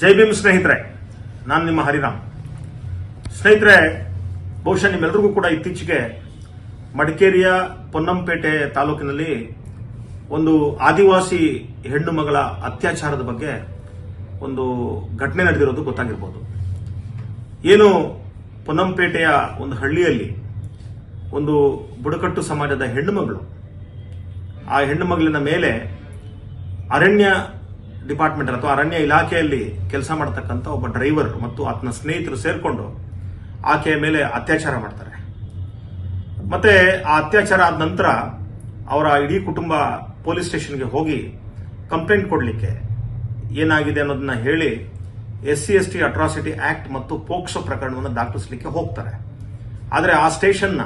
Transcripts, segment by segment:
ಜೈ ಭೀಮ್ ಸ್ನೇಹಿತರೆ, ನಾನು ನಿಮ್ಮ ಹರಿರಾಮ್. ಸ್ನೇಹಿತರೆ, ಬಹುಶಃ ನಿಮ್ಮೆಲ್ಲರಿಗೂ ಕೂಡ ಇತ್ತೀಚೆಗೆ ಮಡಿಕೇರಿಯ ಪೊನ್ನಂಪೇಟೆ ತಾಲೂಕಿನಲ್ಲಿ ಒಂದು ಆದಿವಾಸಿ ಹೆಣ್ಣು ಮಗಳ ಅತ್ಯಾಚಾರದ ಬಗ್ಗೆ ಒಂದು ಘಟನೆ ನಡೆದಿರೋದು ಗೊತ್ತಾಗಿರ್ಬೋದು. ಏನು ಪೊನ್ನಂಪೇಟೆಯ ಒಂದು ಹಳ್ಳಿಯಲ್ಲಿ ಒಂದು ಬುಡಕಟ್ಟು ಸಮಾಜದ ಹೆಣ್ಣು ಮಗಳು ಆ ಹೆಣ್ಣು ಮಗಳಿನ ಮೇಲೆ ಅರಣ್ಯ ಡಿಪಾರ್ಟ್ಮೆಂಟ್ ಅಥವಾ ಅರಣ್ಯ ಇಲಾಖೆಯಲ್ಲಿ ಕೆಲಸ ಮಾಡತಕ್ಕಂಥ ಒಬ್ಬ ಡ್ರೈವರ್ ಮತ್ತು ಆತನ ಸ್ನೇಹಿತರು ಸೇರಿಕೊಂಡು ಆಕೆಯ ಮೇಲೆ ಅತ್ಯಾಚಾರ ಮಾಡ್ತಾರೆ. ಮತ್ತೆ ಆ ಅತ್ಯಾಚಾರ ಆದ ನಂತರ ಅವರ ಇಡೀ ಕುಟುಂಬ ಪೊಲೀಸ್ ಸ್ಟೇಷನ್ಗೆ ಹೋಗಿ ಕಂಪ್ಲೇಂಟ್ ಕೊಡಲಿಕ್ಕೆ ಏನಾಗಿದೆ ಅನ್ನೋದನ್ನ ಹೇಳಿ S C, S T, atrocity act ಮತ್ತು ಪೋಕ್ಸೋ ಪ್ರಕರಣವನ್ನು ದಾಖಲಿಸಲಿಕ್ಕೆ ಹೋಗ್ತಾರೆ. ಆದರೆ ಆ ಸ್ಟೇಷನ್ನ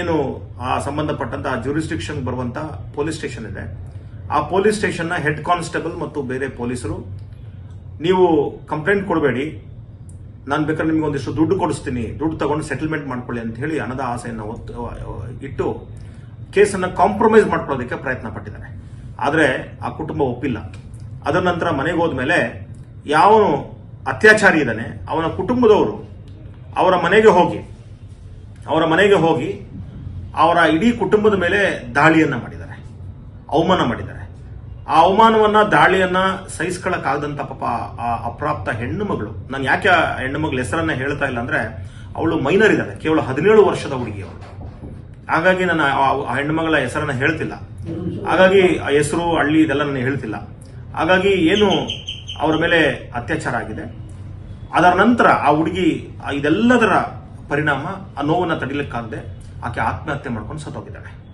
ಏನು ಆ ಸಂಬಂಧಪಟ್ಟಂತಹ ಜ್ಯೂರಿಸ್ಟಿಕ್ಷನ್ ಬರುವಂತಹ ಪೊಲೀಸ್ ಸ್ಟೇಷನ್ ಇದೆ. ಆ ಪೊಲೀಸ್ ಸ್ಟೇಷನ್ನ ಹೆಡ್ ಕಾನ್ಸ್ಟೇಬಲ್ ಮತ್ತು ಬೇರೆ ಪೊಲೀಸರು, ನೀವು ಕಂಪ್ಲೇಂಟ್ ಕೊಡಬೇಡಿ. ನಾನು ಬೇಕಾದ್ರೆ ನಿಮ್ಗೆ ಒಂದಿಷ್ಟು ದುಡ್ಡು ಕೊಡಿಸ್ತೀನಿ. ದುಡ್ಡು ತಗೊಂಡು ಸೆಟಲ್ಮೆಂಟ್ ಮಾಡ್ಕೊಳ್ಳಿ ಅಂತ ಹೇಳಿ ಹಣದ ಆಸೆಯನ್ನು ಇಟ್ಟು ಕೇಸನ್ನು ಕಾಂಪ್ರಮೈಸ್ ಮಾಡ್ಕೊಳ್ಳೋದಕ್ಕೆ ಪ್ರಯತ್ನ ಪಟ್ಟಿದ್ದಾರೆ ಆದರೆ ಆ ಕುಟುಂಬ ಒಪ್ಪಿಲ್ಲ. ಅದರ ನಂತರ ಮನೆಗೆ ಹೋದ್ಮೇಲೆ ಯಾವನು ಅತ್ಯಾಚಾರಿ ಇದ್ದಾನೆ, ಅವನ ಕುಟುಂಬದವರು ಅವರ ಮನೆಗೆ ಹೋಗಿ, ಅವರ ಮನೆಗೆ ಹೋಗಿ ಅವರ ಇಡೀ ಕುಟುಂಬದ ಮೇಲೆ ದಾಳಿಯನ್ನ ಮಾಡಿದ್ದಾರೆ, ಅವಮಾನ ಮಾಡಿದ್ದಾರೆ. ಆ ಅವಮಾನವನ್ನ, ದಾಳಿಯನ್ನ ಸಹಿಸ್ಕೊಳ್ಳಕ್ಕಾಗದಂತ ಪಾಪ ಆ ಅಪ್ರಾಪ್ತ ಹೆಣ್ಣು ಮಗಳು. ನಾನು ಯಾಕೆ ಆ ಹೆಣ್ಣು ಮಗಳ ಹೆಸರನ್ನ ಹೇಳ್ತಾ ಇಲ್ಲ ಅಂದ್ರೆ, ಅವಳು ಮೈನರ್ ಇದ್ದಾಳೆ, ಕೇವಲ ಹದಿನೇಳು ವರ್ಷದ ಹುಡುಗಿ ಅವಳು ಹಾಗಾಗಿ ನಾನು ಆ ಹೆಣ್ಣು ಮಗಳ ಹೆಸರನ್ನ ಹೇಳ್ತಿಲ್ಲ. ಹಾಗಾಗಿ ಆ ಹೆಸರು, ಹಳ್ಳಿ ಇದೆಲ್ಲ ನಾನು ಹೇಳ್ತಿಲ್ಲ. ಹಾಗಾಗಿ ಏನು ಅವರ ಮೇಲೆ ಅತ್ಯಾಚಾರ ಆಗಿದೆ. ಅದರ ನಂತರ ಆ ಹುಡುಗಿ ಇದೆಲ್ಲದರ ಪರಿಣಾಮ ಆ ನೋವನ್ನು ತಡಿಲಿಕ್ಕಾಗದೆ ಆಕೆ ಆತ್ಮಹತ್ಯೆ ಮಾಡ್ಕೊಂಡು ಸತ್ತೋಗಿದ್ದಾಳೆ.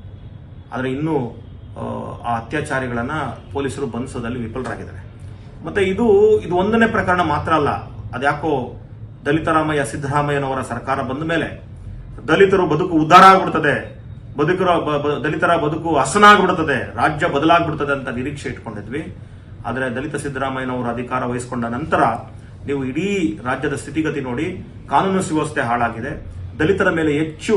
ಆದರೆ ಇನ್ನೂ ಆ, ಅತ್ಯಾಚಾರಿಗಳನ್ನು ಪೊಲೀಸರು ಬಂಧಿಸೋದಲ್ಲಿ ವಿಫಲರಾಗಿದ್ದಾರೆ. ಮತ್ತೆ ಇದು ಇದು ಒಂದನೇ ಪ್ರಕರಣ ಮಾತ್ರ ಅಲ್ಲ. ಅದ್ಯಾಕೋ ದಲಿತರಾಮಯ್ಯ ಸಿದ್ದರಾಮಯ್ಯನವರ ಸರ್ಕಾರ ಬಂದ ಮೇಲೆ ದಲಿತರು ಬದುಕು ಉದ್ಧಾರ ಆಗ್ಬಿಡ್ತದೆ. ಬದುಕರ ದಲಿತರ ಬದುಕು ಹಸನಾಗ್ಬಿಡ್ತದೆ ರಾಜ್ಯ ಬದಲಾಗ್ಬಿಡ್ತದೆ ಅಂತ ನಿರೀಕ್ಷೆ ಇಟ್ಕೊಂಡಿದ್ವಿ. ಆದರೆ ದಲಿತ ಸಿದ್ದರಾಮಯ್ಯನವರು ಅಧಿಕಾರ ವಹಿಸಿಕೊಂಡ ನಂತರ ನೀವು ಇಡೀ ರಾಜ್ಯದ ಸ್ಥಿತಿಗತಿ ನೋಡಿ ಕಾನೂನು ಸುವ್ಯವಸ್ಥೆ ಹಾಳಾಗಿದೆ. ದಲಿತರ ಮೇಲೆ ಹೆಚ್ಚು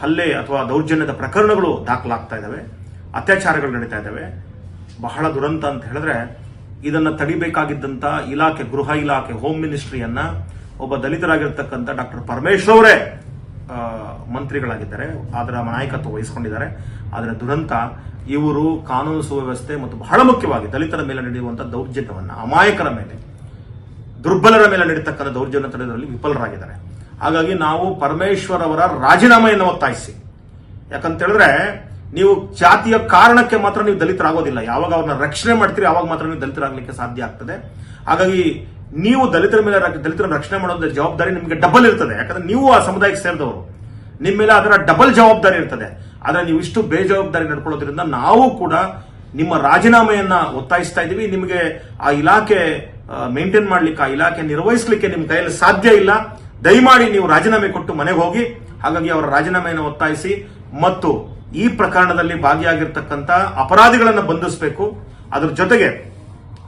ಹಲ್ಲೆ ಅಥವಾ ದೌರ್ಜನ್ಯದ ಪ್ರಕರಣಗಳು ದಾಖಲಾಗ್ತಾ ಇದ್ದಾವೆ. ಅತ್ಯಾಚಾರಗಳು ನಡೀತಾ ಇದ್ದಾವೆ. ಬಹಳ ದುರಂತ ಅಂತ ಹೇಳಿದ್ರೆ ಇದನ್ನ ತಡಿಬೇಕಾಗಿದ್ದಂಥ ಇಲಾಖೆ, ಗೃಹ ಇಲಾಖೆ ಹೋಮ್ ಮಿನಿಸ್ಟ್ರಿಯನ್ನ ಒಬ್ಬ ದಲಿತರಾಗಿರ್ತಕ್ಕಂಥ ಡಾಕ್ಟರ್ ಪರಮೇಶ್ವರ್ ಅವರೇ ಮಂತ್ರಿಗಳಾಗಿದ್ದಾರೆ. ಅದರ ನಾಯಕತ್ವ ವಹಿಸಿಕೊಂಡಿದ್ದಾರೆ. ಆದರೆ ದುರಂತ, ಇವರು ಕಾನೂನು ಸುವ್ಯವಸ್ಥೆ ಮತ್ತು ಬಹಳ ಮುಖ್ಯವಾಗಿ ದಲಿತರ ಮೇಲೆ ನಡೆಯುವಂಥ ದೌರ್ಜನ್ಯವನ್ನು, ಅಮಾಯಕರ ಮೇಲೆ, ದುರ್ಬಲರ ಮೇಲೆ ನಡೀತಕ್ಕಂಥ ದೌರ್ಜನ್ಯ ತಡೆಯುವುದರಲ್ಲಿ ವಿಫಲರಾಗಿದ್ದಾರೆ. ಹಾಗಾಗಿ ನಾವು ಪರಮೇಶ್ವರ್ ಅವರ ರಾಜೀನಾಮೆಯನ್ನು ಒತ್ತಾಯಿಸಿ. ಯಾಕಂತ ಹೇಳಿದ್ರೆ ನೀವು ಜಾತಿಯ ಕಾರಣಕ್ಕೆ ಮಾತ್ರ ನೀವು ದಲಿತರಾಗೋದಿಲ್ಲ. ಯಾವಾಗ ಅವ್ರನ್ನ ರಕ್ಷಣೆ ಮಾಡ್ತೀರಿ, ಅವಾಗ ಮಾತ್ರ ನೀವು ದಲಿತರಾಗಲಿಕ್ಕೆ ಸಾಧ್ಯ ಆಗ್ತದೆ. ಹಾಗಾಗಿ ನೀವು ದಲಿತರ ಮೇಲೆ ದಲಿತರನ್ನು ದಲಿತರ ರಕ್ಷಣೆ ಮಾಡೋದ್ರ ಜವಾಬ್ದಾರಿ ನಿಮಗೆ ಡಬಲ್ ಇರ್ತದೆ. ಯಾಕಂದ್ರೆ ನೀವು ಆ ಸಮುದಾಯಕ್ಕೆ ಸೇರಿದವರು. ನಿಮ್ಮ ಮೇಲೆ ಅದರ ಡಬಲ್ ಜವಾಬ್ದಾರಿ ಇರ್ತದೆ. ಆದರೆ ನೀವು ಇಷ್ಟು ಬೇಜವಾಬ್ದಾರಿ ನಡ್ಕೊಳ್ಳೋದ್ರಿಂದ ನಾವು ಕೂಡ ನಿಮ್ಮ ರಾಜೀನಾಮೆಯನ್ನ ಒತ್ತಾಯಿಸ್ತಾ ಇದೀವಿ ನಿಮಗೆ ಆ ಇಲಾಖೆ ಮೇಂಟೈನ್ ಮಾಡ್ಲಿಕ್ಕೆ, ಆ ಇಲಾಖೆ ನಿರ್ವಹಿಸಲಿಕ್ಕೆ ನಿಮ್ಮ ಕೈಯಲ್ಲಿ ಸಾಧ್ಯ ಇಲ್ಲ. ದಯಮಾಡಿ ನೀವು ರಾಜೀನಾಮೆ ಕೊಟ್ಟು ಮನೆಗೆ ಹೋಗಿ. ಹಾಗಾಗಿ ಅವರ ರಾಜೀನಾಮೆಯನ್ನು ಒತ್ತಾಯಿಸಿ. ಮತ್ತು ಈ ಪ್ರಕರಣದಲ್ಲಿ ಭಾಗಿಯಾಗಿರ್ತಕ್ಕಂಥ ಅಪರಾಧಿಗಳನ್ನು ಬಂಧಿಸಬೇಕು. ಅದರ ಜೊತೆಗೆ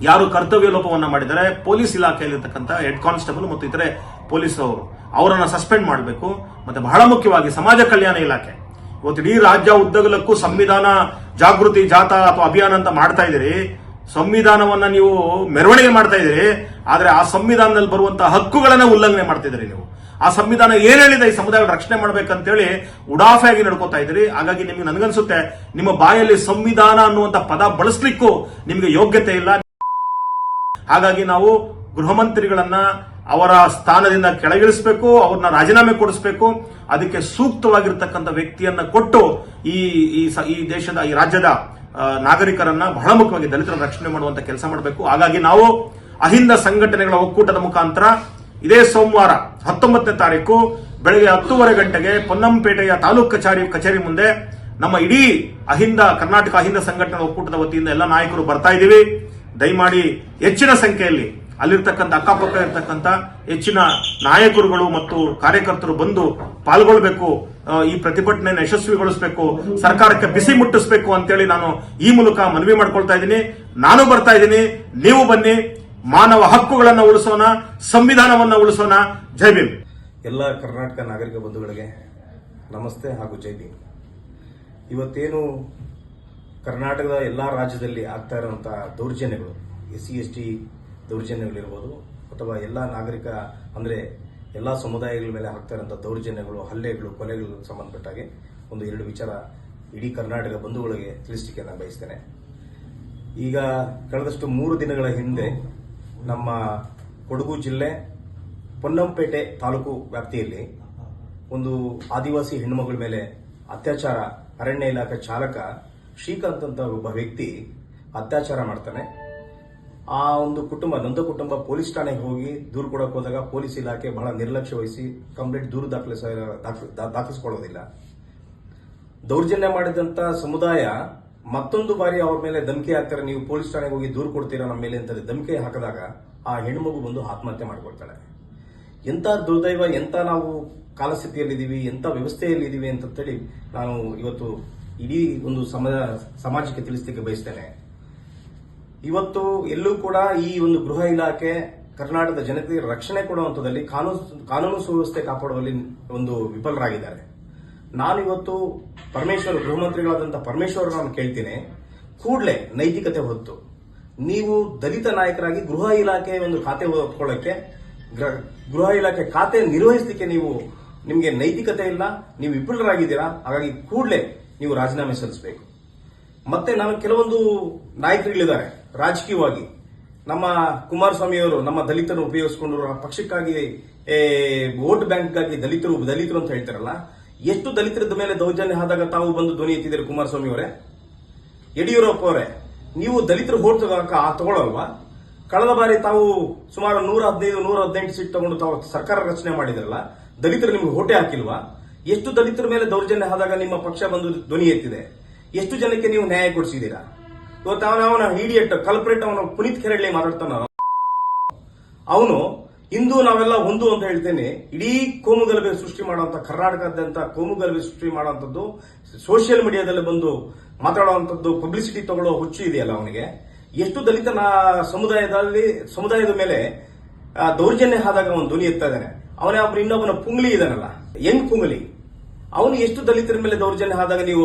ಯಾರು ಕರ್ತವ್ಯ ಲೋಪವನ್ನು ಮಾಡಿದರೆ ಪೊಲೀಸ್ ಇಲಾಖೆಯಲ್ಲಿರ್ತಕ್ಕಂಥ ಹೆಡ್ ಕಾನ್ಸ್ಟೇಬಲ್ ಮತ್ತು ಇತರೆ ಪೊಲೀಸ್ ಅವರು ಅವರನ್ನು ಸಸ್ಪೆಂಡ್ ಮಾಡಬೇಕು. ಮತ್ತೆ ಬಹಳ ಮುಖ್ಯವಾಗಿ ಸಮಾಜ ಕಲ್ಯಾಣ ಇಲಾಖೆ. ಇವತ್ತು ಇಡೀ ರಾಜ್ಯ ಉದ್ದಗಲಕ್ಕೂ ಸಂವಿಧಾನ ಜಾಗೃತಿ, ಜಾಥಾ ಅಥವಾ ಅಭಿಯಾನ ಅಂತ ಮಾಡ್ತಾ ಇದ್ದೀರಿ. ಸಂವಿಧಾನವನ್ನ ನೀವು ಮೆರವಣಿಗೆ ಮಾಡ್ತಾ ಇದ್ದೀರಿ. ಆದರೆ ಆ ಸಂವಿಧಾನದಲ್ಲಿ ಬರುವಂತಹ ಹಕ್ಕುಗಳನ್ನ ಉಲ್ಲಂಘನೆ ಮಾಡ್ತಿದ್ದೀರಿ ನೀವು. ಆ ಸಂವಿಧಾನ ಏನ್ ಹೇಳಿದೆ ಈ ಸಮುದಾಯ ರಕ್ಷಣೆ ಮಾಡ್ಬೇಕಂತೇಳಿ ಉಡಾಫೆಯಾಗಿ ನಡ್ಕೋತಾ ಇದ್ದೀರಿ. ಹಾಗಾಗಿ ನಿಮ್ಗೆ ನನ್ಗನ್ಸುತ್ತೆ, ನಿಮ್ಮ ಬಾಯಲ್ಲಿ ಸಂವಿಧಾನ ಅನ್ನುವಂತ ಪದ ಬಳಸ್ಲಿಕ್ಕೂ ನಿಮಗೆ ಯೋಗ್ಯತೆ ಇಲ್ಲ. ಹಾಗಾಗಿ ನಾವು ಗೃಹ ಮಂತ್ರಿಗಳನ್ನ ಅವರ ಸ್ಥಾನದಿಂದ ಕೆಳಗಿಳಿಸಬೇಕು, ಅವ್ರನ್ನ ರಾಜೀನಾಮೆ ಕೊಡಿಸಬೇಕು. ಅದಕ್ಕೆ ಸೂಕ್ತವಾಗಿರ್ತಕ್ಕಂಥ ವ್ಯಕ್ತಿಯನ್ನ ಕೊಟ್ಟು ಈ ಈ ದೇಶದ, ಈ ರಾಜ್ಯದ ನಾಗರಿಕರನ್ನ ಬಹಳ ಮುಖ್ಯವಾಗಿ ದಲಿತರ ರಕ್ಷಣೆ ಮಾಡುವಂತ ಕೆಲಸ ಮಾಡಬೇಕು. ಹಾಗಾಗಿ ನಾವು ಅಹಿಂದ ಸಂಘಟನೆಗಳ ಒಕ್ಕೂಟದ ಮುಖಾಂತರ ಇದೇ ಸೋಮವಾರ ಹತ್ತೊಂಬತ್ತನೇ ತಾರೀಕು ಬೆಳಗ್ಗೆ ಹತ್ತೂವರೆ ಗಂಟೆಗೆ ಪೊನ್ನಂಪೇಟೆಯ ತಾಲೂಕು ಕಚೇರಿ ಕಚೇರಿ ಮುಂದೆ ನಮ್ಮ ಇಡೀ ಅಹಿಂದ ಕರ್ನಾಟಕ ಅಹಿಂದ ಸಂಘಟನೆ ಒಕ್ಕೂಟದ ವತಿಯಿಂದ ಎಲ್ಲ ನಾಯಕರು ಬರ್ತಾ ಇದ್ದೀವಿ. ದಯಮಾಡಿ ಹೆಚ್ಚಿನ ಸಂಖ್ಯೆಯಲ್ಲಿ ಅಲ್ಲಿರ್ತಕ್ಕಂಥ ಅಕ್ಕಪಕ್ಕ ಇರತಕ್ಕಂಥ ಹೆಚ್ಚಿನ ನಾಯಕರುಗಳು ಮತ್ತು ಕಾರ್ಯಕರ್ತರು ಬಂದು ಪಾಲ್ಗೊಳ್ಬೇಕು ಈ ಪ್ರತಿಭಟನೆಯನ್ನು ಯಶಸ್ವಿಗೊಳಿಸಬೇಕು, ಸರ್ಕಾರಕ್ಕೆ ಬಿಸಿ ಮುಟ್ಟಿಸಬೇಕು ಅಂತೇಳಿ ನಾನು ಈ ಮೂಲಕ ಮನವಿ ಮಾಡ್ಕೊಳ್ತಾ ಇದ್ದೀನಿ. ನಾನು ಬರ್ತಾ ಇದ್ದೀನಿ. ನೀವು ಬನ್ನಿ. ಮಾನವ ಹಕ್ಕುಗಳನ್ನು ಉಳಿಸೋಣ, ಸಂವಿಧಾನವನ್ನು ಉಳಿಸೋಣ. ಜೈ ಭೀಮ್. ಎಲ್ಲ ಕರ್ನಾಟಕ ನಾಗರಿಕ ಬಂಧುಗಳಿಗೆ ನಮಸ್ತೆ ಹಾಗೂ ಜೈ ಭೀಮ್. ಇವತ್ತೇನು ಕರ್ನಾಟಕದ ಎಲ್ಲ ರಾಜ್ಯದಲ್ಲಿ ಆಗ್ತಾ ಇರುವಂತಹ ದೌರ್ಜನ್ಯಗಳು ಎಸ್ ಸಿ ಎಸ್ ಟಿ ದೌರ್ಜನ್ಯಗಳಿರ್ಬೋದು, ಅಥವಾ ಎಲ್ಲ ನಾಗರಿಕ ಅಂದರೆ ಎಲ್ಲ ಸಮುದಾಯಗಳ ಮೇಲೆ ಆಗ್ತಾ ಇರೋಂಥ ದೌರ್ಜನ್ಯಗಳು, ಹಲ್ಲೆಗಳು, ಕೊಲೆಗಳು ಸಂಬಂಧಪಟ್ಟಾಗೆ ಒಂದು ಎರಡು ವಿಚಾರ ಇಡೀ ಕರ್ನಾಟಕ ಬಂಧುಗಳಿಗೆ ತಿಳಿಸಲಿಕ್ಕೆ ನಾನು ಬಯಸ್ತೇನೆ. ಈಗ ಕಳೆದಷ್ಟು ಮೂರು ದಿನಗಳ ಹಿಂದೆ ನಮ್ಮ ಕೊಡಗು ಜಿಲ್ಲೆ ಪೊನ್ನಂಪೇಟೆ ತಾಲೂಕು ವ್ಯಾಪ್ತಿಯಲ್ಲಿ ಒಂದು ಆದಿವಾಸಿ ಹೆಣ್ಣುಮಗಳ ಮೇಲೆ ಅತ್ಯಾಚಾರ, ಅರಣ್ಯ ಇಲಾಖೆ ಚಾಲಕ ಶ್ರೀಕಾಂತ್ ಅಂತ ಒಬ್ಬ ವ್ಯಕ್ತಿ ಅತ್ಯಾಚಾರ ಮಾಡ್ತಾನೆ. ಆ ಒಂದು ಕುಟುಂಬ, ನೊಂದ ಕುಟುಂಬ ಪೊಲೀಸ್ ಠಾಣೆಗೆ ಹೋಗಿ ದೂರು ಕೊಡಕ್ಕೆ ಹೋದಾಗ ಪೊಲೀಸ್ ಇಲಾಖೆ ಬಹಳ ನಿರ್ಲಕ್ಷ್ಯ ವಹಿಸಿ ಕಂಪ್ಲೇಂಟ್ ದೂರು ದಾಖಲಿಸ, ದಾಖ- ದಾಖಲಿಸ್ಕೊಳ್ಳೋದಿಲ್ಲ. ದೌರ್ಜನ್ಯ ಮಾಡಿದಂತ ಸಮುದಾಯ ಮತ್ತೊಂದು ಬಾರಿ ಅವ್ರ ಮೇಲೆ ಧಮಕಿ ಹಾಕ್ತಾರೆ, ನೀವು ಪೊಲೀಸ್ ಠಾಣೆಗೆ ಹೋಗಿ ದೂರು ಕೊಡ್ತೀರಾ ನಮ್ಮ ಮೇಲೆ ಅಂತಾರೆ ಧಮಕಿ ಹಾಕಿದಾಗ ಆ ಹೆಣ್ಮಗು ಬಂದು ಆತ್ಮಹತ್ಯೆ ಮಾಡ್ಕೊಳ್ತಾಳೆ. ಎಂತ ದುರ್ದೈವ ಎಂತ ನಾವು ಕಾಲಸ್ಥಿತಿಯಲ್ಲಿದ್ದೀವಿ ಎಂತ ವ್ಯವಸ್ಥೆಯಲ್ಲಿದ್ದೀವಿ ಅಂತೇಳಿ ನಾನು ಇವತ್ತು ಇಡೀ ಒಂದು ಸಮಾಜ ಸಮಾಜಕ್ಕೆ ತಿಳಿಸ್ಲಿಕ್ಕೆ ಬಯಸ್ತೇನೆ. ಇವತ್ತು ಎಲ್ಲೂ ಕೂಡ ಈ ಒಂದು ಗೃಹ ಇಲಾಖೆ ಕರ್ನಾಟಕದ ಜನತೆಗೆ ರಕ್ಷಣೆ ಕೊಡುವಂಥದ್ದಲ್ಲಿ ಕಾನೂನು ಕಾನೂನು ಸುವ್ಯವಸ್ಥೆ ಕಾಪಾಡುವಲ್ಲಿ ಒಂದು ವಿಫಲರಾಗಿದ್ದಾರೆ. ನಾನು ಇವತ್ತು ಪರಮೇಶ್ವರ್ ಗೃಹ ಮಂತ್ರಿಗಳಾದಂಥ ಪರಮೇಶ್ವರ್ ನಾನು ಕೇಳ್ತೀನಿ. ಕೂಡಲೇ ನೈತಿಕತೆ ಹೊತ್ತು. ನೀವು ದಲಿತ ನಾಯಕರಾಗಿ ಗೃಹ ಇಲಾಖೆ ಒಂದು ಖಾತೆ ಒಪ್ಕೊಳ್ಳೋಕ್ಕೆ ಗೃಹ ಇಲಾಖೆ ಖಾತೆ ನಿರ್ವಹಿಸಲಿಕ್ಕೆ ನೀವು ನಿಮಗೆ ನೈತಿಕತೆ ಇಲ್ಲ, ನೀವು ವಿಫುಲರಾಗಿದ್ದೀರಾ, ಹಾಗಾಗಿ ಕೂಡಲೇ ನೀವು ರಾಜೀನಾಮೆ ಸಲ್ಲಿಸಬೇಕು. ಮತ್ತೆ ನಾನು ಕೆಲವೊಂದು ನಾಯಕರುಗಳಿದ್ದಾರೆ, ರಾಜಕೀಯವಾಗಿ. ನಮ್ಮ ಕುಮಾರಸ್ವಾಮಿಯವರು ನಮ್ಮ ದಲಿತರನ್ನು ಉಪಯೋಗಿಸಿಕೊಂಡು ಪಕ್ಷಕ್ಕಾಗಿ ವೋಟ್ ಬ್ಯಾಂಕ್ಗಾಗಿ ದಲಿತರು ದಲಿತರು ಅಂತ ಹೇಳ್ತಾರಲ್ಲ ಎಷ್ಟು ದಲಿತರದ ಮೇಲೆ ದೌರ್ಜನ್ಯ ಆದಾಗ ತಾವು ಬಂದು ಧ್ವನಿ ಎತ್ತಿದ್ದೀರಿ ಕುಮಾರಸ್ವಾಮಿ ಅವರೇ ಯಡಿಯೂರಪ್ಪ ಅವರೇ, ನೀವು ದಲಿತರು ಹೋಟ್ ತಗೊಳ್ಳಲ್ವಾ? ಕಳೆದ ಬಾರಿ ತಾವು ಸುಮಾರು ನೂರ ಹದಿನೈದು, ನೂರ ಹದಿನೆಂಟು ಸೀಟ್ ತಗೊಂಡು ತಾವು ಸರ್ಕಾರ ರಚನೆ ಮಾಡಿದ್ರಲ್ಲ, ದಲಿತರು ನಿಮ್ಗೆ ಹೋಟೆ ಹಾಕಿಲ್ವಾ? ಎಷ್ಟು ದಲಿತರ ಮೇಲೆ ದೌರ್ಜನ್ಯ ಆದಾಗ ನಿಮ್ಮ ಪಕ್ಷ ಬಂದು ಧ್ವನಿ ಎತ್ತಿದೆ? ಎಷ್ಟು ಜನಕ್ಕೆ ನೀವು ನ್ಯಾಯ ಕೊಡಿಸಿದ್ದೀರಾ? ಇವತ್ತು ಅವನ ಅವನ ಇಡಿಯಟ್ ಕಲ್ಪ್ರೇಟ್ ಅವನು ಪುನೀತ್ ಕೆರಳ್ಳಿ ಮಾತಾಡ್ತಾನ. ಅವನು ಇಂದು ನಾವೆಲ್ಲ ಒಂದು ಅಂತ ಹೇಳ್ತೇನೆ, ಇಡೀ ಕೋಮುಗಲಭೆ ಸೃಷ್ಟಿ ಮಾಡುವಂತ, ಕರ್ನಾಟಕದಾದ್ಯಂತ ಕೋಮುಗಲಭೆ ಸೃಷ್ಟಿ ಮಾಡುವಂಥದ್ದು ಸೋಷಿಯಲ್ ಮೀಡಿಯಾದಲ್ಲಿ ಬಂದು ಮಾತಾಡುವಂಥದ್ದು ಪಬ್ಲಿಸಿಟಿ ತಗೊಳ್ಳೋ ಹುಚ್ಚು ಇದೆಯಲ್ಲ ಅವನಿಗೆ. ಎಷ್ಟು ದಲಿತ ಸಮುದಾಯದಲ್ಲಿ, ಸಮುದಾಯದ ಮೇಲೆ ದೌರ್ಜನ್ಯ ಆದಾಗ ಅವನು ಧ್ವನಿ ಎತ್ತಾ ಇದ್ದಾನೆ. ಅವನೇ ಒಬ್ಬ ಇನ್ನೊಬ್ಬನ ಪುಂಗ್ಲಿ ಇದಾನಲ್ಲ ಯಂಗ್ ಪುಂಗ್ಲಿ. ಅವನು ಎಷ್ಟು ದಲಿತರ ಮೇಲೆ ದೌರ್ಜನ್ಯ ಆದಾಗ ನೀವು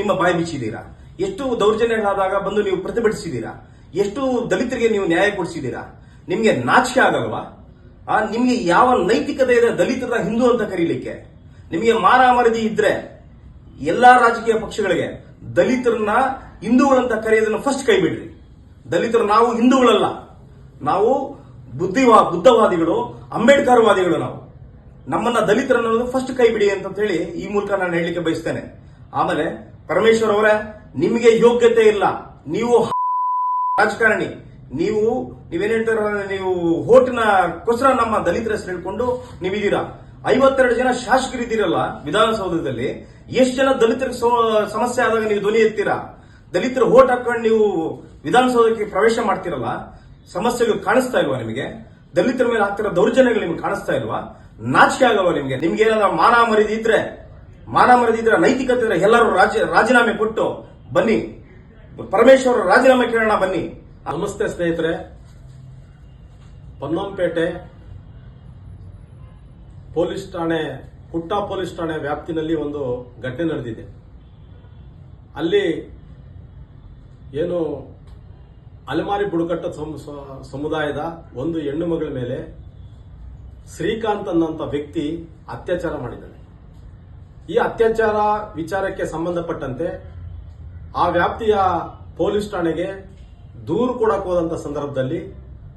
ನಿಮ್ಮ ಬಾಯಿ ಬಿಚ್ಚಿದ್ದೀರಾ? ಎಷ್ಟು ದೌರ್ಜನ್ಯಗಳಾದಾಗ ಬಂದು ನೀವು ಪ್ರತಿಭಟಿಸಿದ್ದೀರಾ? ಎಷ್ಟು ದಲಿತರಿಗೆ ನೀವು ನ್ಯಾಯ ಕೊಡಿಸಿದ್ದೀರಾ? ನಿಮ್ಗೆ ನಾಚಿಕೆ ಆಗಲ್ವಾ? ಆ, ನಿಮಗೆ ಯಾವ ನೈತಿಕತೆ ಇದೆ ದಲಿತರ ಹಿಂದೂ ಅಂತ ಕರೀಲಿಕ್ಕೆ? ನಿಮಗೆ ಮಾರಾಮರದಿ ಮರದಿ ಇದ್ರೆ ಎಲ್ಲಾ ರಾಜಕೀಯ ಪಕ್ಷಗಳಿಗೆ ದಲಿತರನ್ನ ಹಿಂದೂಗಳಂತ ಕರೆಯೋದನ್ನ ಫಸ್ಟ್ ಕೈ ಬಿಡ್ರಿ. ದಲಿತರು ನಾವು ಹಿಂದೂಗಳಲ್ಲ. ನಾವು ಬುದ್ಧಿವಾ, ಬುದ್ಧವಾದಿಗಳು ಅಂಬೇಡ್ಕರ್ ವಾದಿಗಳು ನಾವು. ನಮ್ಮನ್ನ ದಲಿತರನ್ನು ಫಸ್ಟ್ ಕೈ ಬಿಡಿ ಅಂತ ಹೇಳಿ ಈ ಮೂಲಕ ನಾನು ಹೇಳಲಿಕ್ಕೆ ಬಯಸ್ತೇನೆ. ಆಮೇಲೆ ಪರಮೇಶ್ವರ್ ಅವರೇ, ನಿಮಗೆ ಯೋಗ್ಯತೆ ಇಲ್ಲ. ನೀವು ರಾಜಕಾರಣಿ. ನೀವು ನೀವೇನ್ ಹೇಳ್ತಾರ ನೀವು ಹೋಟ್ನ ಕೊಸರ ನಮ್ಮ ದಲಿತರ ಹೆಸರು ಹೇಳ್ಕೊಂಡು ನೀವಿದ್ದೀರಾ? ಐವತ್ತೆರಡು ಜನ ಶಾಸಕರಿದ್ದೀರಲ್ಲ ವಿಧಾನಸೌಧದಲ್ಲಿ, ಎಷ್ಟು ಜನ ದಲಿತರಿಗೆ ಸೋ- ಸಮಸ್ಯೆ ಆದಾಗ ನೀವು ಧ್ವನಿ ಎತ್ತೀರಾ? ದಲಿತರ ಹೋಟ್ ಹಾಕೊಂಡು ನೀವು ವಿಧಾನಸೌಧಕ್ಕೆ ಪ್ರವೇಶ ಮಾಡ್ತೀರಲ್ಲ, ಸಮಸ್ಯೆಗಳು ಕಾಣಿಸ್ತಾ ಇಲ್ವಾ ನಿಮಗೆ? ದಲಿತರ ಮೇಲೆ ಆಗ್ತಿರೋ ದೌರ್ಜನ್ಯಗಳು ನಿಮ್ಗೆ ಕಾಣಿಸ್ತಾ ಇಲ್ವಾ? ನಾಚಿಕೆ ಆಗಲ್ವಾ ನಿಮಗೆ? ನಿಮ್ಗೆ ಏನಾದ್ರು ಮಾನ ಮರಿದಿ ಇದ್ರೆ, ಮಾನ ಮರಿದಿ ಇದ್ರೆ ನೈತಿಕತೆ ಇದ್ರೆ ಎಲ್ಲರೂ ರಾಜ, ರಾಜೀನಾಮೆ ಕೊಟ್ಟು ಬನ್ನಿ. ಪರಮೇಶ್ವರ ರಾಜೀನಾಮೆ ಕೇಳೋಣ ಬನ್ನಿ. ನಮಸ್ತೆ ಸ್ನೇಹಿತರೆ. ಪೊನ್ನಂಪೇಟೆ ಪೊಲೀಸ್ ಠಾಣೆ, ಪುಟ್ಟ ಪೊಲೀಸ್ ಠಾಣೆ ವ್ಯಾಪ್ತಿನಲ್ಲಿ ಒಂದು ಘಟನೆ ನಡೆದಿದೆ. ಅಲ್ಲಿ ಏನು ಅಲೆಮಾರಿ ಬುಡಕಟ್ಟ ಸಮುದಾಯದ ಒಂದು ಹೆಣ್ಣು ಮಗಳ ಮೇಲೆ ಶ್ರೀಕಾಂತ್ ಅನ್ನೋಂಥ ವ್ಯಕ್ತಿ ಅತ್ಯಾಚಾರ ಮಾಡಿದ್ದಾನೆ. ಈ ಅತ್ಯಾಚಾರ ವಿಚಾರಕ್ಕೆ ಸಂಬಂಧಪಟ್ಟಂತೆ ಆ ವ್ಯಾಪ್ತಿಯ ಪೊಲೀಸ್ ಠಾಣೆಗೆ ದೂರು ಕೊಡಕ್ ಹೋದಂತ ಸಂದರ್ಭದಲ್ಲಿ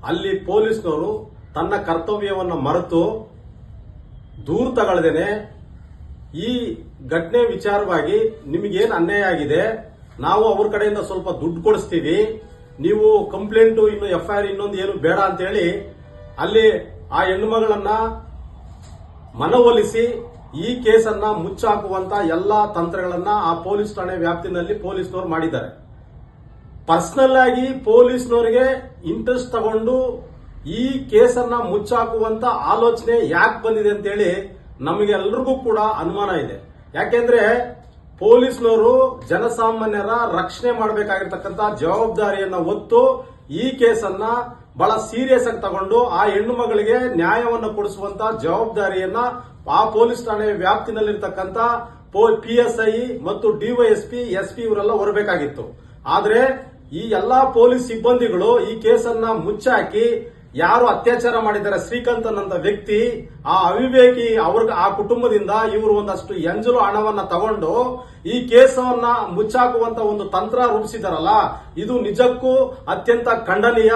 ಅಲ್ಲಿ ಪೊಲೀಸ್ನವರು ತನ್ನ ಕರ್ತವ್ಯವನ್ನು ಮರೆತು ದೂರು ತಗೊಳ್ದೇನೆ ಈ ಘಟನೆ ವಿಚಾರವಾಗಿ ನಿಮಗೇನು ಅನ್ಯಾಯ ಆಗಿದೆ? ನಾವು ಅವ್ರ ಕಡೆಯಿಂದ ಸ್ವಲ್ಪ ದುಡ್ಡು ಕೊಡಿಸ್ತೀವಿ. ನೀವು ಕಂಪ್ಲೇಂಟ್, ಇನ್ನು ಎಫ್ಐಆರ್ ಇನ್ನೊಂದು ಏನು ಬೇಡ ಅಂತೇಳಿ ಅಲ್ಲಿ ಆ ಹೆಣ್ಣುಮಗಳನ್ನ ಮನವೊಲಿಸಿ ಈ ಕೇಸನ್ನ ಮುಚ್ಚಾಕುವಂತ ಎಲ್ಲಾ ತಂತ್ರಗಳನ್ನ ಆ ಪೊಲೀಸ್ ಠಾಣೆ ವ್ಯಾಪ್ತಿನಲ್ಲಿ ಪೊಲೀಸ್ನವರು ಮಾಡಿದ್ದಾರೆ. ಪರ್ಸನಲ್ ಆಗಿ ಪೊಲೀಸ್ನವರಿಗೆ ಇಂಟ್ರೆಸ್ಟ್ ತಗೊಂಡು ಈ ಕೇಸನ್ನ ಮುಚ್ಚಾಕುವಂತ ಆಲೋಚನೆ ಯಾಕೆ ಬಂದಿದೆ ಅಂತೇಳಿ ನಮಗೆಲ್ಲರಿಗೂ ಕೂಡ ಅನುಮಾನ ಇದೆ. ಯಾಕೆಂದ್ರೆ ಪೊಲೀಸ್ನವರು ಜನಸಾಮಾನ್ಯರ ರಕ್ಷಣೆ ಮಾಡಬೇಕಾಗಿರ್ತಕ್ಕಂತ ಜವಾಬ್ದಾರಿಯನ್ನ ಹೊತ್ತು ಈ ಕೇಸನ್ನ ಬಹಳ ಸೀರಿಯಸ್ ಆಗಿ ತಗೊಂಡು ಆ ಹೆಣ್ಣು ಮಗಳಿಗೆ ನ್ಯಾಯವನ್ನು ಕೊಡಿಸುವಂತ ಜವಾಬ್ದಾರಿಯನ್ನ ಆ ಪೊಲೀಸ್ ಠಾಣೆ ವ್ಯಾಪ್ತಿನಲ್ಲಿರ್ತಕ್ಕಂತ ಪಿ ಎಸ್ ಐ ಮತ್ತು ಡಿವೈಎಸ್ಪಿ ಎಸ್ ಪಿ ಇವರೆಲ್ಲ ಹೊರಬೇಕಾಗಿತ್ತು. ಆದ್ರೆ ಈ ಎಲ್ಲಾ ಪೊಲೀಸ್ ಸಿಬ್ಬಂದಿಗಳು ಈ ಕೇಸನ್ನ ಮುಚ್ಚಾಕಿ ಯಾರು ಅತ್ಯಾಚಾರ ಮಾಡಿದ್ದಾರೆ ಶ್ರೀಕಾಂತ್ ಅನ್ನಂತ ವ್ಯಕ್ತಿ, ಆ ಅವಿವೇಕಿ ಅವ್ರ ಆ ಕುಟುಂಬದಿಂದ ಇವರು ಒಂದಷ್ಟು ಎಂಜಲು ಹಣವನ್ನ ತಗೊಂಡು ಈ ಕೇಸವನ್ನ ಮುಚ್ಚಾಕುವಂತ ಒಂದು ತಂತ್ರ ರೂಪಿಸಿದಾರಲ್ಲ, ಇದು ನಿಜಕ್ಕೂ ಅತ್ಯಂತ ಖಂಡನೀಯ.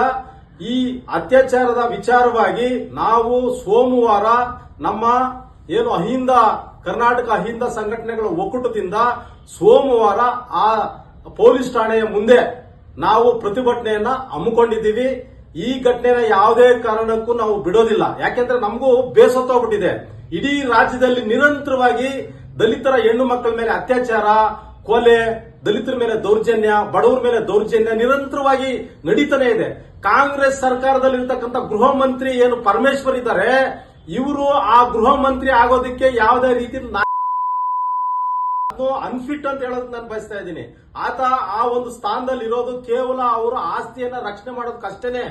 ಈ ಅತ್ಯಾಚಾರದ ವಿಚಾರವಾಗಿ ನಾವು ಸೋಮವಾರ ನಮ್ಮ ಏನು ಅಹಿಂದ, ಕರ್ನಾಟಕ ಅಹಿಂದ ಸಂಘಟನೆಗಳ ಒಕ್ಕೂಟದಿಂದ ಸೋಮವಾರ ಆ ಪೊಲೀಸ್ ಠಾಣೆಯ ಮುಂದೆ ನಾವು ಪ್ರತಿಭಟನೆಯನ್ನ ಹಮ್ಮಿಕೊಂಡಿದ್ದೀವಿ. ಈ ಘಟನೆನ ಯಾವುದೇ ಕಾರಣಕ್ಕೂ ನಾವು ಬಿಡೋದಿಲ್ಲ. ಯಾಕೆಂದ್ರೆ ನಮಗೂ ಬೇಸತ್ತೋಗ್ಬಿಟ್ಟಿದೆ. ಇಡೀ ರಾಜ್ಯದಲ್ಲಿ ನಿರಂತರವಾಗಿ ದಲಿತರ ಹೆಣ್ಣು ಮಕ್ಕಳ ಮೇಲೆ ಅತ್ಯಾಚಾರ, ಕೊಲೆ, ದಲಿತರ ಮೇಲೆ ದೌರ್ಜನ್ಯ, ಬಡವರ ಮೇಲೆ ದೌರ್ಜನ್ಯ ನಿರಂತರವಾಗಿ ನಡೀತಾನೆ ಇದೆ. ಕಾಂಗ್ರೆಸ್ ಸರ್ಕಾರದಲ್ಲಿ ಇರತಕ್ಕಂತ ಗೃಹ ಮಂತ್ರಿ ಏನು ಪರಮೇಶ್ವರ್ ಇದ್ದಾರೆ, ಇವರು ಆ ಗೃಹ ಮಂತ್ರಿ ಆಗೋದಕ್ಕೆ ಯಾವುದೇ ರೀತಿ ಅನ್ಫಿಟ್ ಅಂತ ಹೇಳೋದಕ್ಕೆ ನಾನು ಬಯಸ್ತಾ ಇದ್ದೀನಿ. ಆತ ಆ ಒಂದು ಸ್ಥಾನದಲ್ಲಿ ಇರೋದು ಕೇವಲ ಅವರ ಆಸ್ತಿಯನ್ನ ರಕ್ಷಣೆ ಮಾಡೋದಕ್ಕಷ್ಟೇನೆ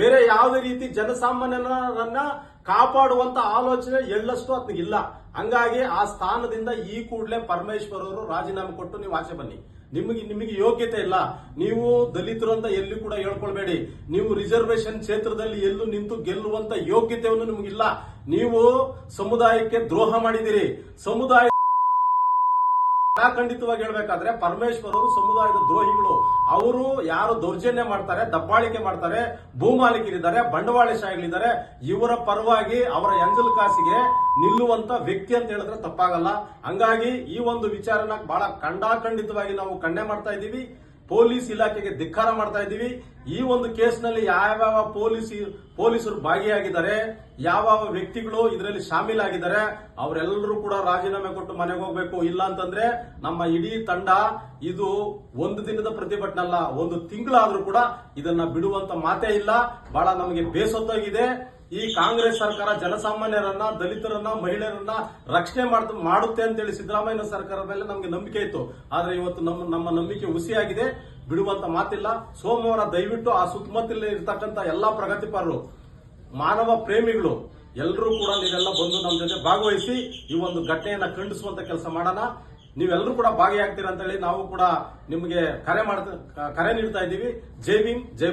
ಬೇರೆ ಯಾವುದೇ ರೀತಿ ಜನಸಾಮಾನ್ಯರನ್ನ ಕಾಪಾಡುವಂತ ಆಲೋಚನೆ ಎಳ್ಳಷ್ಟು ಆತನಿಗೆ ಇಲ್ಲ. ಹಂಗಾಗಿ ಆ ಸ್ಥಾನದಿಂದ ಈ ಕೂಡಲೇ ಪರಮೇಶ್ವರ್ ಅವರು ರಾಜೀನಾಮೆ ಕೊಟ್ಟು ನೀವು ಆಚೆ ಬನ್ನಿ. ನಿಮಗೆ ನಿಮಗೆ ಯೋಗ್ಯತೆ ಇಲ್ಲ. ನೀವು ದಲಿತರು ಅಂತ ಎಲ್ಲಿ ಕೂಡ ಹೇಳ್ಕೊಳ್ಬೇಡಿ. ನೀವು ರಿಸರ್ವೇಶನ್ ಕ್ಷೇತ್ರದಲ್ಲಿ ಎಲ್ಲೂ ನಿಂತು ಗೆಲ್ಲುವಂತ ಯೋಗ್ಯತೆಯನ್ನು ನಿಮಗಿಲ್ಲ. ನೀವು ಸಮುದಾಯಕ್ಕೆ ದ್ರೋಹ ಮಾಡಿದಿರಿ ಸಮುದಾಯ ಖಂಡಿತವಾಗಿ ಹೇಳ್ಬೇಕಾದ್ರೆ ಪರಮೇಶ್ವರ್ ಅವರು ಸಮುದಾಯದ ದ್ರೋಹಿಗಳು. ಅವರು ಯಾರು ದೌರ್ಜನ್ಯ ಮಾಡ್ತಾರೆ, ದಬ್ಬಾಳಿಕೆ ಮಾಡ್ತಾರೆ, ಭೂಮಾಲೀಕರಿದ್ದಾರೆ ಬಂಡವಾಳಶಾಹಿಗಳಿದ್ದಾರೆ ಇವರ ಪರವಾಗಿ ಅವರ ಎಂಜಲ್ ಕಾಸಿಗೆ ನಿಲ್ಲುವಂತ ವ್ಯಕ್ತಿ ಅಂತ ಹೇಳಿದ್ರೆ ತಪ್ಪಾಗಲ್ಲ. ಹಂಗಾಗಿ ಈ ಒಂದು ವಿಚಾರನ ಬಹಳ ಖಂಡಾಖಂಡಿತವಾಗಿ ನಾವು ಕಣ್ಣೆ ಮಾಡ್ತಾ ಇದ್ದೀವಿ. ಪೊಲೀಸ್ ಇಲಾಖೆಗೆ ಧಿಕ್ಕಾರ ಮಾಡ್ತಾ ಇದ್ದೀವಿ. ಈ ಒಂದು ಕೇಸ್ನಲ್ಲಿ ಯಾವ್ಯಾವ ಪೊಲೀಸ್, ಪೊಲೀಸರು ಭಾಗಿಯಾಗಿದ್ದಾರೆ ಯಾವ ವ್ಯಕ್ತಿಗಳು ಇದರಲ್ಲಿ ಶಾಮೀಲಾಗಿದ್ದಾರೆ, ಅವರೆಲ್ಲರೂ ಕೂಡ ರಾಜೀನಾಮೆ ಕೊಟ್ಟು ಮನೆಗೆ ಹೋಗ್ಬೇಕು. ಇಲ್ಲ ಅಂತಂದ್ರೆ ನಮ್ಮ ಇಡೀ ತಂಡ ಇದು ಒಂದು ದಿನದ ಪ್ರತಿಭಟನೆ ಅಲ್ಲ ಒಂದು ತಿಂಗಳಾದ್ರೂ ಕೂಡ ಇದನ್ನ ಬಿಡುವಂತ ಮಾತೇ ಇಲ್ಲ. ಬಹಳ ನಮಗೆ ಬೇಸೊತ್ತಾಗಿದೆ. ಈ ಕಾಂಗ್ರೆಸ್ ಸರ್ಕಾರ ಜನಸಾಮಾನ್ಯರನ್ನ, ದಲಿತರನ್ನ, ಮಹಿಳೆಯರನ್ನ ರಕ್ಷಣೆ ಮಾಡ್ತ- ಮಾಡುತ್ತೆ ಅಂತೇಳಿ ಸಿದ್ದರಾಮಯ್ಯ ಸರ್ಕಾರದ ಮೇಲೆ ನಮಗೆ ನಂಬಿಕೆ ಇತ್ತು. ಆದ್ರೆ ಇವತ್ತು ನಮ್ಮ ನಮ್ಮ ನಂಬಿಕೆ ಹುಸಿಯಾಗಿದೆ. ಬಿಡುವಂತ ಮಾತಿಲ್ಲ. ಸೋಮವಾರ ದಯವಿಟ್ಟು ಆ ಸುತ್ತಮುತ್ತಲ ಇರ್ತಕ್ಕಂಥ ಎಲ್ಲಾ ಪ್ರಗತಿಪರರು ಮಾನವ ಪ್ರೇಮಿಗಳು ಎಲ್ಲರೂ ಕೂಡ ನೀವೆಲ್ಲ ಬಂದು ನಮ್ಮ ಜೊತೆ ಭಾಗವಹಿಸಿ ಈ ಒಂದು ಘಟನೆಯನ್ನ ಖಂಡಿಸುವಂತ ಕೆಲಸ ಮಾಡೋಣ. ನೀವೆಲ್ಲರೂ ಕೂಡ ಭಾಗಿಯಾಗ್ತೀರಾ ಅಂತ ಹೇಳಿ ನಾವು ಕೂಡ ನಿಮಗೆ ಕರೆ ಮಾಡ್ತಾ, ಕರೆ ನೀಡ್ತಾ ಇದ್ದೀವಿ. ಜೈ ಭೀಮ್, ಜೈ